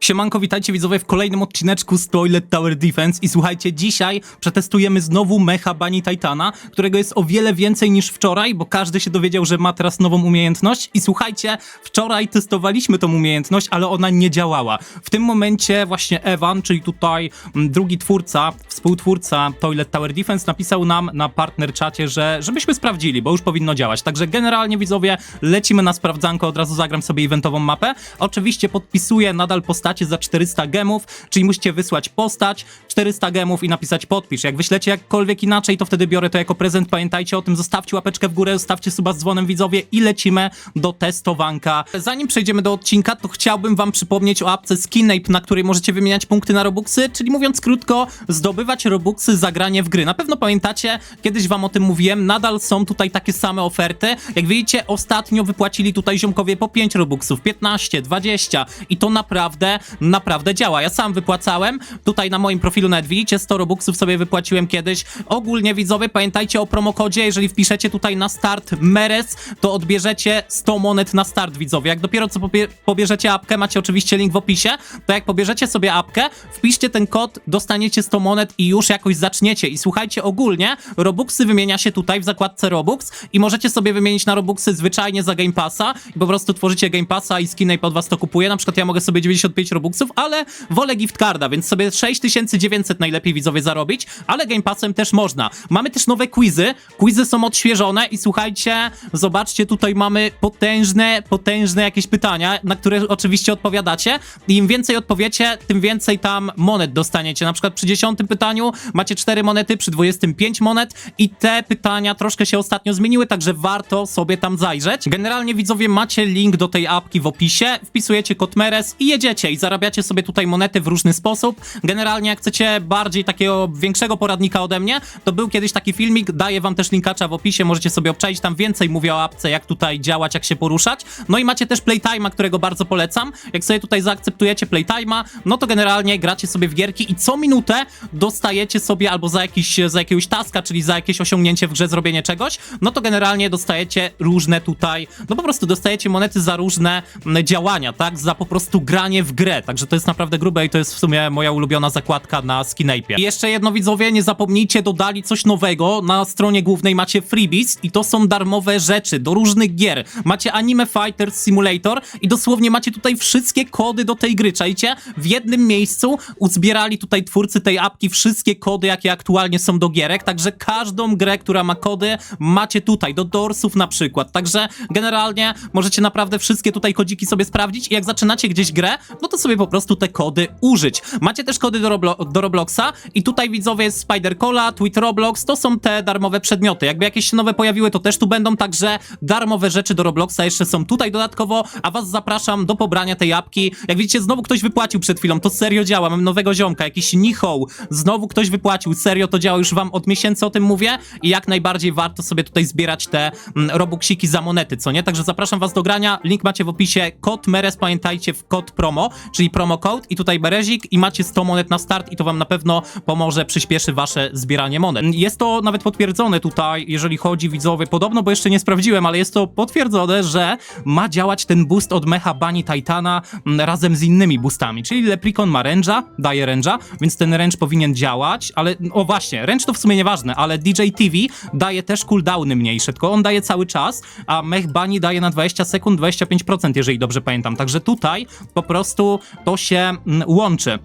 Siemanko, witajcie widzowie w kolejnym odcineczku z Toilet Tower Defense i słuchajcie, dzisiaj przetestujemy znowu mecha Bunny Titana, którego jest o wiele więcej niż wczoraj, bo każdy się dowiedział, że ma teraz nową umiejętność i słuchajcie, wczoraj testowaliśmy tą umiejętność, ale ona nie działała. W tym momencie właśnie Evan, czyli tutaj mm, drugi twórca, współtwórca Toilet Tower Defense napisał nam na partner czacie, że żebyśmy sprawdzili, bo już powinno działać. Także generalnie widzowie, lecimy na sprawdzanko, od razu zagram sobie eventową mapę. Oczywiście podpisuję nadal postacie za 400 gemów, czyli musicie wysłać postać, 400 gemów i napisać podpisz. Jak wyślecie jakkolwiek inaczej, to wtedy biorę to jako prezent. Pamiętajcie o tym, zostawcie łapeczkę w górę, zostawcie suba z dzwonem widzowie i lecimy do testowanka. Zanim przejdziemy do odcinka, to chciałbym wam przypomnieć o apce Skinape, na której możecie wymieniać punkty na Robuxy, czyli mówiąc krótko, zdobywać Robuxy za granie w gry. Na pewno pamiętacie, kiedyś wam o tym mówiłem, nadal są tutaj takie same oferty. Jak widzicie, ostatnio wypłacili tutaj ziomkowie po 5 Robuxów, 15, 20 i to naprawdę, naprawdę działa. Ja sam wypłacałem, tutaj na moim profilu nawet widzicie, 100 Robuxów sobie wypłaciłem kiedyś. Ogólnie widzowie, pamiętajcie o promokodzie, jeżeli wpiszecie tutaj na start MERES, to odbierzecie 100 monet na start widzowie. Jak dopiero co pobie pobierzecie apkę, macie oczywiście link w opisie, to jak pobierzecie sobie apkę, wpiszcie ten kod, dostaniecie 100 monet i już jakoś zaczniecie. I słuchajcie, ogólnie Robuxy wymienia się tutaj w zakładce Robux i możecie sobie wymienić na Robuxy zwyczajnie za Game Passa i po prostu tworzycie Game Passa i Skinape od was to kupuje. Na przykład ja mogę sobie 95 Robuxów, ale wolę gift carda, więc sobie 6900 najlepiej widzowie zarobić, ale Game Passem też można. Mamy też nowe quizy. Quizy są odświeżone i słuchajcie, zobaczcie, tutaj mamy potężne, potężne jakieś pytania, na które oczywiście odpowiadacie. I Im więcej odpowiecie, tym więcej tam monet dostaniecie. Na przykład przy 10 pytaniu macie 4 monety, przy 25 monet i te pytania troszkę się ostatnio zmieniły, także warto sobie tam zajrzeć. Generalnie widzowie macie link do tej apki w opisie, wpisujecie kod MERES i jedziecie i zarabiacie sobie tutaj monety w różny sposób. Generalnie jak chcecie bardziej takiego większego poradnika ode mnie, to był kiedyś taki filmik, daję wam też linkacza w opisie, możecie sobie obczaić, tam więcej mówię o apce, jak tutaj działać, jak się poruszać. No i macie też Playtime'a, którego bardzo polecam. Jak sobie tutaj zaakceptujecie Playtime'a, no to generalnie gracie sobie w gierki i co minutę dostajecie sobie albo za, jakiś, za jakiegoś taska, czyli za jakieś osiągnięcie w grze, zrobienie czegoś, no to generalnie dostajecie różne tutaj, no po prostu dostajecie monety za różne działania, tak? Za po prostu granie w grę. Także to jest naprawdę grube i to jest w sumie moja ulubiona zakładka na Skinape. I jeszcze jedno widzowie, nie zapomnijcie, dodali coś nowego. Na stronie głównej macie freebies i to są darmowe rzeczy do różnych gier. Macie Anime Fighters Simulator i dosłownie macie tutaj wszystkie kody do tej gry. Czajcie? W jednym miejscu uzbierali tutaj twórcy tej apki wszystkie kody, jakie aktualnie są do gierek, także każdą grę, która ma kody, macie tutaj, do Dorsów na przykład. Także generalnie możecie naprawdę wszystkie tutaj kodziki sobie sprawdzić i jak zaczynacie gdzieś grę, no to sobie po prostu te kody użyć. Macie też kody do, Roblo do Robloxa i tutaj widzowie jest Spider Cola, Tweet Roblox, to są te darmowe przedmioty. Jakby jakieś się nowe pojawiły, to też tu będą, także darmowe rzeczy do Robloxa jeszcze są tutaj dodatkowo, a was zapraszam do pobrania tej apki. Jak widzicie, znowu ktoś wypłacił przed chwilą, to serio działa, mam nowego ziomka, jakiś Nicho, znowu ktoś wypłacił, serio to działa, już wam od miesięcy o tym mówię i jak najbardziej warto sobie tutaj zbierać te mm, Robuxiki za monety, co nie? Także zapraszam was do grania, link macie w opisie, kod MERES, pamiętajcie, w kod promo, czyli promo code i tutaj berezik i macie 100 monet na start i to wam na pewno pomoże, przyspieszy wasze zbieranie monet. Jest to nawet potwierdzone tutaj, jeżeli chodzi widzowie, podobno, bo jeszcze nie sprawdziłem, ale jest to potwierdzone, że ma działać ten boost od mecha Bunny Titana mm, razem z innymi boostami, czyli Leprikon ma range'a, daje range'a, więc ten range powinien działać, ale o właśnie, range to w sumie nieważne, ale DJ TV daje też cooldowny mniejsze, tylko on daje cały czas, a mech Bunny daje na 20 sekund 25%, jeżeli dobrze pamiętam. Także tutaj po prostu to się mm, łączy.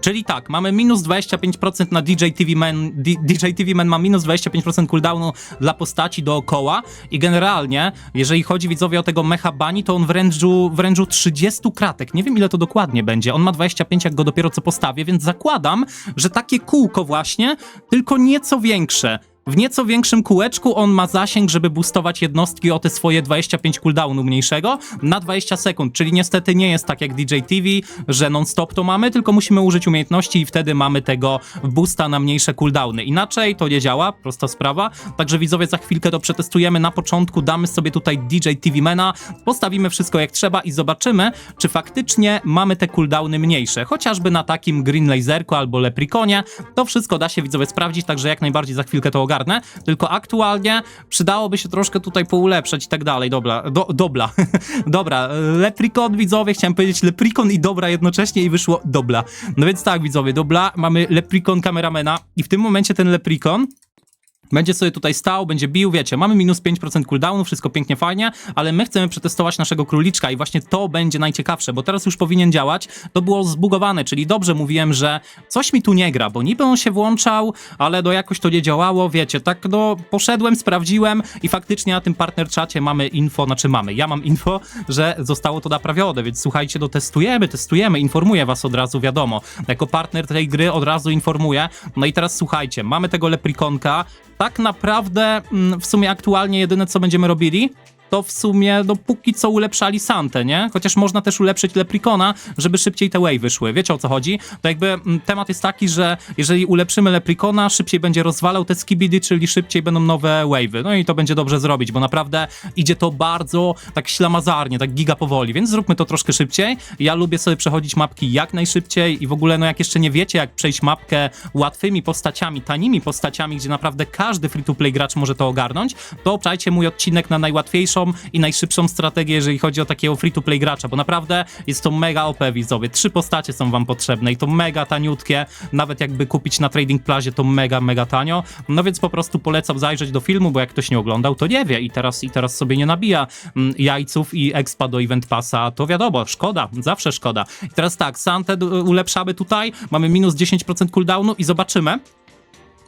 Czyli tak, mamy minus 25% na DJ TV Man, D- DJ TV Man ma minus 25% cooldownu dla postaci dookoła i generalnie, jeżeli chodzi widzowie o tego mecha Bunny, to on w range'u, w range'u 30 kratek, nie wiem ile to dokładnie będzie, on ma 25 jak go dopiero co postawię, więc zakładam, że takie kółko właśnie, tylko nieco większe. W nieco większym kółeczku on ma zasięg, żeby boostować jednostki o te swoje 25 cooldownu mniejszego na 20 sekund, czyli niestety nie jest tak jak DJ TV, że non-stop to mamy, tylko musimy użyć umiejętności i wtedy mamy tego boosta na mniejsze cooldowny. Inaczej to nie działa, prosta sprawa. Także widzowie, za chwilkę to przetestujemy. Na początku damy sobie tutaj DJ TV Mana, postawimy wszystko jak trzeba i zobaczymy, czy faktycznie mamy te cooldowny mniejsze. Chociażby na takim Green Laserku albo Leprikonie. To wszystko da się widzowie sprawdzić, także jak najbardziej za chwilkę to ogarniemy ogarnę, tylko aktualnie przydałoby się troszkę tutaj poulepszać i tak dalej, dobra, do, dobra, dobra, leprikon widzowie, chciałem powiedzieć leprikon i dobra jednocześnie i wyszło dobra, no więc tak widzowie, dobra, mamy leprikon kameramena i w tym momencie ten leprikon będzie sobie tutaj stał, będzie bił, wiecie, mamy minus 5% cooldownu, wszystko pięknie, fajnie, ale my chcemy przetestować naszego króliczka i właśnie to będzie najciekawsze, bo teraz już powinien działać. To było zbugowane, czyli dobrze mówiłem, że coś mi tu nie gra, bo niby on się włączał, ale no jakoś to nie działało, wiecie, tak no poszedłem, sprawdziłem i faktycznie na tym partner czacie mamy info, znaczy mamy, ja mam info, że zostało to naprawione, więc słuchajcie, no testujemy, testujemy, informuję was od razu, wiadomo, jako partner tej gry od razu informuję. No i teraz słuchajcie, mamy tego leprikonka, tak naprawdę mm, w sumie aktualnie jedyne co będziemy robili, to w sumie no póki co ulepszali Santę, nie? Chociaż można też ulepszyć Leprikona, żeby szybciej te wave wyszły. Wiecie o co chodzi? To jakby mm, temat jest taki, że jeżeli ulepszymy Leprikona, szybciej będzie rozwalał te skibidi, czyli szybciej będą nowe wave'y. No i to będzie dobrze zrobić, bo naprawdę idzie to bardzo tak ślamazarnie, tak giga powoli, więc zróbmy to troszkę szybciej. Ja lubię sobie przechodzić mapki jak najszybciej i w ogóle no jak jeszcze nie wiecie jak przejść mapkę łatwymi postaciami, tanimi postaciami, gdzie naprawdę każdy free-to-play gracz może to ogarnąć, to obczajcie mój odcinek na najłatwiejszą i najszybszą strategię, jeżeli chodzi o takiego free-to-play gracza, bo naprawdę jest to mega OP widzowie. Trzy postacie są wam potrzebne i to mega taniutkie, nawet jakby kupić na Trading Plazie to mega, mega tanio. No więc po prostu polecam zajrzeć do filmu, bo jak ktoś nie oglądał, to nie wie i teraz, i teraz sobie nie nabija mm, jajców i expa do Event Passa, to wiadomo, szkoda, zawsze szkoda. I teraz tak, Santę d- ulepszamy tutaj, mamy minus 10% cooldownu i zobaczymy,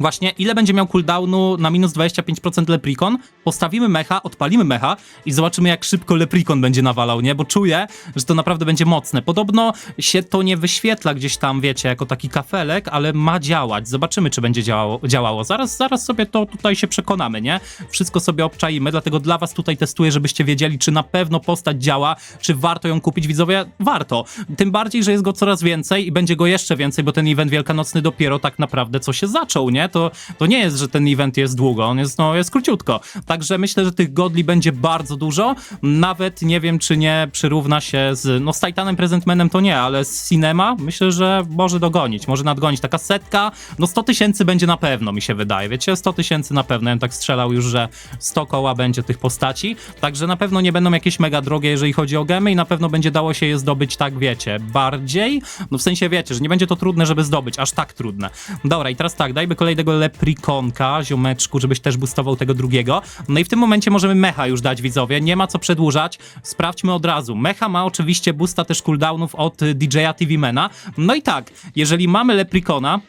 Właśnie, ile będzie miał cooldownu na minus 25% Leprikon? Postawimy mecha, odpalimy mecha i zobaczymy, jak szybko Leprikon będzie nawalał, nie? Bo czuję, że to naprawdę będzie mocne. Podobno się to nie wyświetla gdzieś tam, wiecie, jako taki kafelek, ale ma działać. Zobaczymy, czy będzie działało. działało. Zaraz, zaraz sobie to tutaj się przekonamy, nie? Wszystko sobie obczaimy, dlatego dla was tutaj testuję, żebyście wiedzieli, czy na pewno postać działa, czy warto ją kupić. Widzowie, warto. Tym bardziej, że jest go coraz więcej i będzie go jeszcze więcej, bo ten event wielkanocny dopiero tak naprawdę co się zaczął, nie? To, to nie jest, że ten event jest długo, on jest, no, jest króciutko. Także myślę, że tych godli będzie bardzo dużo. Nawet nie wiem, czy nie przyrówna się z, no z Titanem Presentmanem to nie, ale z Cinema myślę, że może dogonić, może nadgonić. Taka setka, no 100 tysięcy będzie na pewno, mi się wydaje. Wiecie, 100 tysięcy na pewno. Ja bym tak strzelał już, że 100 koła będzie tych postaci. Także na pewno nie będą jakieś mega drogie, jeżeli chodzi o gemy i na pewno będzie dało się je zdobyć tak, wiecie, bardziej. No w sensie, wiecie, że nie będzie to trudne, żeby zdobyć, aż tak trudne. Dobra, i teraz tak, dajmy kolejnego leprikonka, ziomeczku, żebyś też boostował tego drugiego. No i w tym momencie możemy mecha już dać, widzowie. Nie ma co przedłużać. Sprawdźmy od razu. Mecha ma oczywiście boosta też cooldownów od DJ-a TV Mena. No i tak, jeżeli mamy leprikona,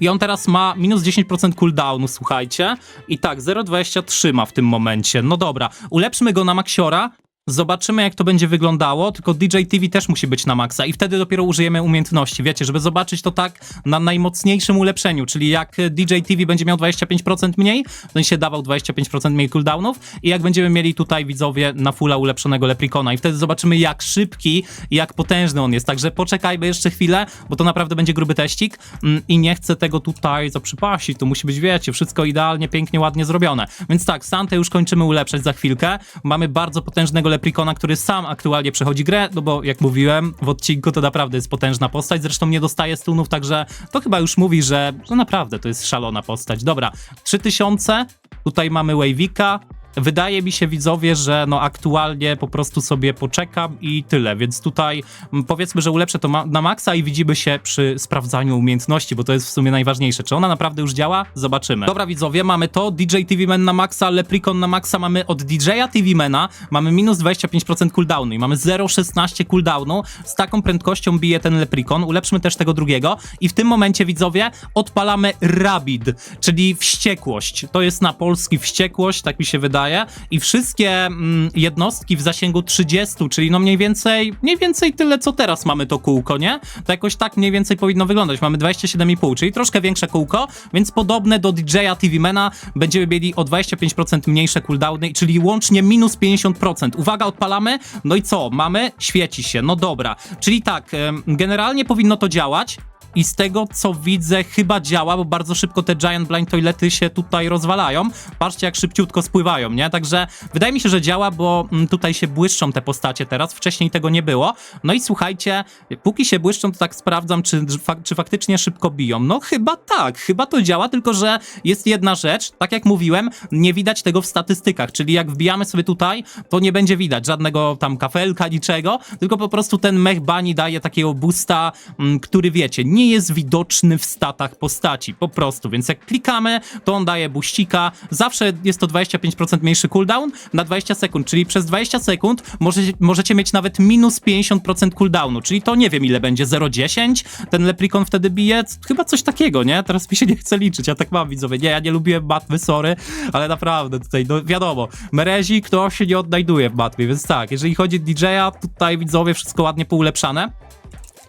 i on teraz ma minus 10% cooldownu, słuchajcie. I tak, 0,23 ma w tym momencie. No dobra, ulepszmy go na Maxiora. Zobaczymy, jak to będzie wyglądało, tylko DJ TV też musi być na maksa i wtedy dopiero użyjemy umiejętności, wiecie, żeby zobaczyć to tak na najmocniejszym ulepszeniu, czyli jak DJ TV będzie miał 25% mniej, w sensie dawał 25% mniej cooldownów i jak będziemy mieli tutaj, widzowie, na fulla ulepszonego Leprikona i wtedy zobaczymy, jak szybki i jak potężny on jest, także poczekajmy jeszcze chwilę, bo to naprawdę będzie gruby teścik mm, i nie chcę tego tutaj zaprzypasić, to musi być, wiecie, wszystko idealnie, pięknie, ładnie zrobione, więc tak, Santę już kończymy ulepszać za chwilkę, mamy bardzo potężnego Leprikona, który sam aktualnie przechodzi grę, no bo jak mówiłem w odcinku, to naprawdę jest potężna postać, zresztą nie dostaje stunów, także to chyba już mówi, że no naprawdę to jest szalona postać. Dobra, 3000, tutaj mamy Wavika, Wydaje mi się, widzowie, że no aktualnie po prostu sobie poczekam i tyle, więc tutaj mm, powiedzmy, że ulepszę to ma na maksa i widzimy się przy sprawdzaniu umiejętności, bo to jest w sumie najważniejsze. Czy ona naprawdę już działa? Zobaczymy. Dobra, widzowie, mamy to, DJ TV Man na maksa, Leprikon na maksa, mamy od DJ-a TV Mana, mamy minus 25% cooldownu i mamy 0,16 cooldownu, z taką prędkością bije ten Leprikon, ulepszmy też tego drugiego i w tym momencie, widzowie, odpalamy Rabid, czyli wściekłość. To jest na polski wściekłość, tak mi się wydaje i wszystkie mm, jednostki w zasięgu 30, czyli no mniej więcej, mniej więcej tyle, co teraz mamy to kółko, nie? To jakoś tak mniej więcej powinno wyglądać. Mamy 27,5, czyli troszkę większe kółko, więc podobne do DJ-a TV Mana będziemy mieli o 25% mniejsze cooldowny, czyli łącznie minus 50%. Uwaga, odpalamy, no i co? Mamy? Świeci się, no dobra. Czyli tak, generalnie powinno to działać, i z tego co widzę chyba działa, bo bardzo szybko te Giant Blind Toilety się tutaj rozwalają. Patrzcie jak szybciutko spływają, nie? Także wydaje mi się, że działa, bo mm, tutaj się błyszczą te postacie teraz, wcześniej tego nie było. No i słuchajcie, póki się błyszczą, to tak sprawdzam, czy, czy faktycznie szybko biją. No chyba tak, chyba to działa, tylko że jest jedna rzecz, tak jak mówiłem, nie widać tego w statystykach, czyli jak wbijamy sobie tutaj, to nie będzie widać żadnego tam kafelka, niczego, tylko po prostu ten mech bani daje takiego boosta, mm, który wiecie, nie jest widoczny w statach postaci, po prostu, więc jak klikamy, to on daje buścika, zawsze jest to 25% mniejszy cooldown na 20 sekund, czyli przez 20 sekund możecie, możecie mieć nawet minus 50% cooldownu, czyli to nie wiem ile będzie, 0,10 ten leprikon wtedy bije, chyba coś takiego, nie? Teraz mi się nie chce liczyć, ja tak mam widzowie, nie, ja nie lubiłem matwy, sorry, ale naprawdę tutaj, no wiadomo, Merezi kto się nie odnajduje w matwie, więc tak, jeżeli chodzi o DJ-a, tutaj widzowie wszystko ładnie poulepszane.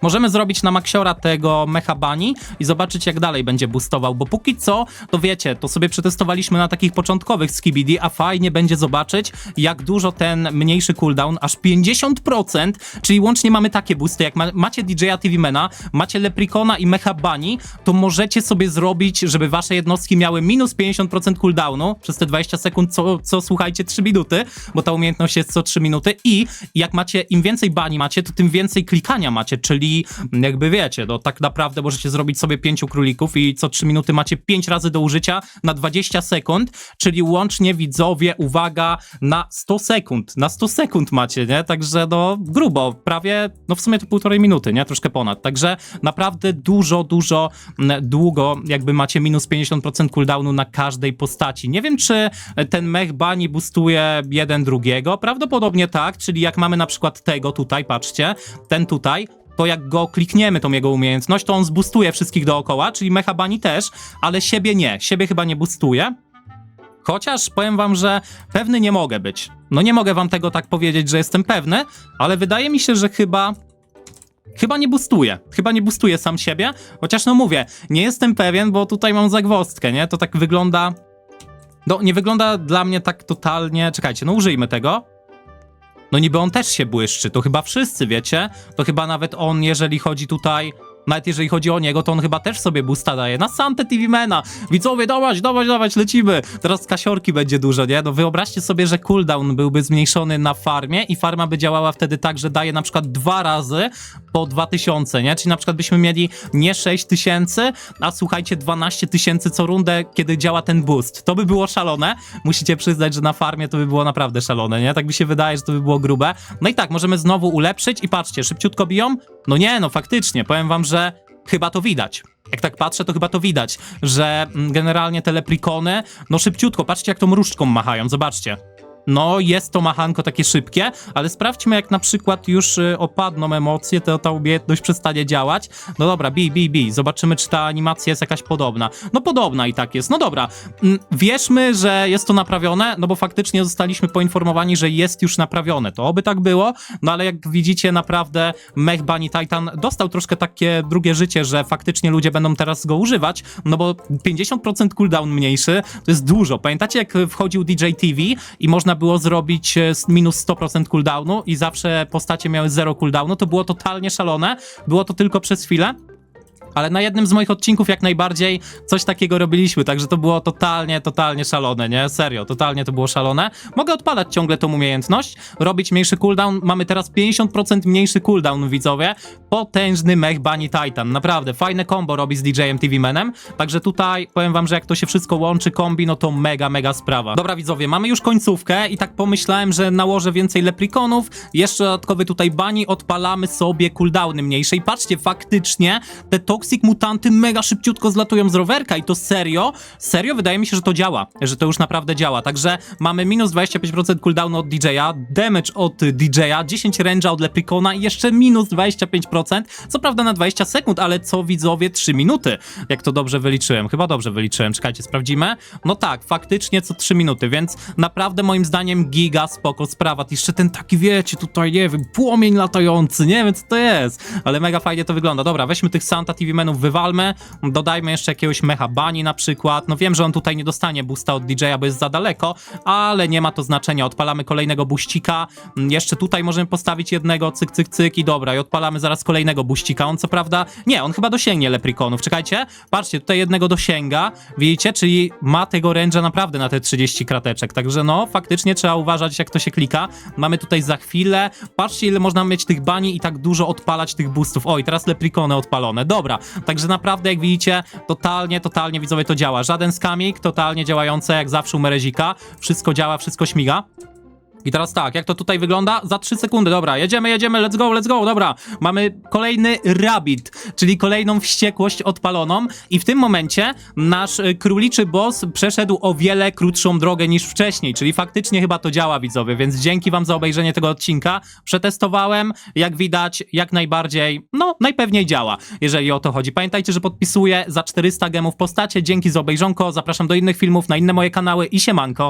Możemy zrobić na Maxiora tego Mecha Bunny i zobaczyć jak dalej będzie boostował, bo póki co, to wiecie, to sobie przetestowaliśmy na takich początkowych Skibidi, a fajnie będzie zobaczyć jak dużo ten mniejszy cooldown, aż 50%, czyli łącznie mamy takie boosty, jak ma, macie DJ-a TV-Mana, macie Leprikona i Mecha Bunny, to możecie sobie zrobić, żeby wasze jednostki miały minus 50% cooldownu przez te 20 sekund, co, co słuchajcie 3 minuty, bo ta umiejętność jest co 3 minuty i jak macie, im więcej bani macie, to tym więcej klikania macie, czyli jakby wiecie, no tak naprawdę możecie zrobić sobie pięciu królików i co 3 minuty macie 5 razy do użycia na 20 sekund, czyli łącznie widzowie, uwaga, na 100 sekund, na 100 sekund macie, nie? Także no grubo, prawie, no w sumie to półtorej minuty, nie? Troszkę ponad, także naprawdę dużo, dużo mm, długo jakby macie minus 50% cooldownu na każdej postaci. Nie wiem, czy ten mech bani boostuje jeden drugiego, prawdopodobnie tak, czyli jak mamy na przykład tego tutaj, patrzcie, ten tutaj, to jak go klikniemy, tą jego umiejętność, to on zbustuje wszystkich dookoła, czyli Mecha Bunny też, ale siebie nie. Siebie chyba nie bustuje. Chociaż powiem wam, że pewny nie mogę być. No nie mogę wam tego tak powiedzieć, że jestem pewny, ale wydaje mi się, że chyba Chyba nie bustuje. Chyba nie bustuje sam siebie. Chociaż no mówię, nie jestem pewien, bo tutaj mam zagwozdkę, nie? To tak wygląda. No, nie wygląda dla mnie tak totalnie. Czekajcie, no użyjmy tego. No niby on też się błyszczy, to chyba wszyscy, wiecie? To chyba nawet on, jeżeli chodzi tutaj... Nawet jeżeli chodzi o niego, to on chyba też sobie boosta daje. Na Sante TV Mena. Widzowie, dawać, dawać, dawać, lecimy. Teraz kasiorki będzie dużo, nie? No wyobraźcie sobie, że cooldown byłby zmniejszony na farmie i farma by działała wtedy tak, że daje na przykład dwa razy po 2000, nie? Czyli na przykład byśmy mieli nie 6000, a słuchajcie, 12 tysięcy co rundę, kiedy działa ten boost. To by było szalone. Musicie przyznać, że na farmie to by było naprawdę szalone, nie? Tak mi się wydaje, że to by było grube. No i tak, możemy znowu ulepszyć i patrzcie, szybciutko biją? No nie, no faktycznie, powiem wam, że chyba to widać. Jak tak patrzę, to chyba to widać, że mm, generalnie te leplikony, no szybciutko, patrzcie jak tą różdżką machają, zobaczcie. No, jest to machanko takie szybkie, ale sprawdźmy, jak na przykład już y, opadną emocje, to ta umiejętność przestanie działać. No dobra, bij, bij, bij. Zobaczymy, czy ta animacja jest jakaś podobna. No podobna i tak jest. No dobra, mm, wierzmy, że jest to naprawione, no bo faktycznie zostaliśmy poinformowani, że jest już naprawione. To oby tak było, no ale jak widzicie, naprawdę Mech Bunny Titan dostał troszkę takie drugie życie, że faktycznie ludzie będą teraz go używać, no bo 50% cooldown mniejszy, to jest dużo. Pamiętacie, jak wchodził DJ TV i można było zrobić e, minus 100% cooldownu i zawsze postacie miały 0 cooldownu, to było totalnie szalone. Było to tylko przez chwilę. Ale na jednym z moich odcinków jak najbardziej coś takiego robiliśmy, także to było totalnie, totalnie szalone, nie? Serio, totalnie to było szalone. Mogę odpalać ciągle tą umiejętność, robić mniejszy cooldown. Mamy teraz 50% mniejszy cooldown, widzowie. Potężny mech Bunny Titan, naprawdę. Fajne combo robi z DJ-em TV Manem, także tutaj powiem wam, że jak to się wszystko łączy, kombi, no to mega, mega sprawa. Dobra, widzowie, mamy już końcówkę i tak pomyślałem, że nałożę więcej leplikonów, jeszcze dodatkowy tutaj Bunny, odpalamy sobie cooldowny mniejsze i patrzcie, faktycznie te Toxic Mutanty mega szybciutko zlatują z rowerka i to serio, serio wydaje mi się, że to działa, że to już naprawdę działa, także mamy minus 25% cooldownu od DJ-a, damage od DJ-a, 10 range'a od Lepikona i jeszcze minus 25%, co prawda na 20 sekund, ale co widzowie 3 minuty, jak to dobrze wyliczyłem, chyba dobrze wyliczyłem, czekajcie, sprawdzimy, no tak, faktycznie co 3 minuty, więc naprawdę moim zdaniem giga spoko sprawa, jeszcze ten taki wiecie, tutaj nie wiem, płomień latający, nie wiem co to jest, ale mega fajnie to wygląda, dobra, weźmy tych Santa TV menów wywalmy, dodajmy jeszcze jakiegoś mecha bani na przykład. No wiem, że on tutaj nie dostanie boosta od DJ-a, bo jest za daleko, ale nie ma to znaczenia. Odpalamy kolejnego buścika. Jeszcze tutaj możemy postawić jednego, cyk, cyk, cyk i dobra, i odpalamy zaraz kolejnego buścika. On co prawda, nie, on chyba dosięgnie leprikonów. Czekajcie, patrzcie, tutaj jednego dosięga, widzicie, czyli ma tego range'a naprawdę na te 30 krateczek. Także no, faktycznie trzeba uważać, jak to się klika. Mamy tutaj za chwilę. Patrzcie, ile można mieć tych bani i tak dużo odpalać tych boostów. Oj, teraz leprikony odpalone. Dobra, także naprawdę, jak widzicie, totalnie, totalnie widzowie to działa. Żaden skamik, totalnie działające, jak zawsze u Merezika. Wszystko działa, wszystko śmiga. I teraz tak, jak to tutaj wygląda? Za 3 sekundy, dobra, jedziemy, jedziemy, let's go, let's go, dobra. Mamy kolejny rabbit, czyli kolejną wściekłość odpaloną i w tym momencie nasz y, króliczy boss przeszedł o wiele krótszą drogę niż wcześniej, czyli faktycznie chyba to działa, widzowie, więc dzięki wam za obejrzenie tego odcinka. Przetestowałem, jak widać, jak najbardziej, no, najpewniej działa, jeżeli o to chodzi. Pamiętajcie, że podpisuję za 400 gemów postacie, dzięki za obejrzonko, zapraszam do innych filmów, na inne moje kanały i siemanko.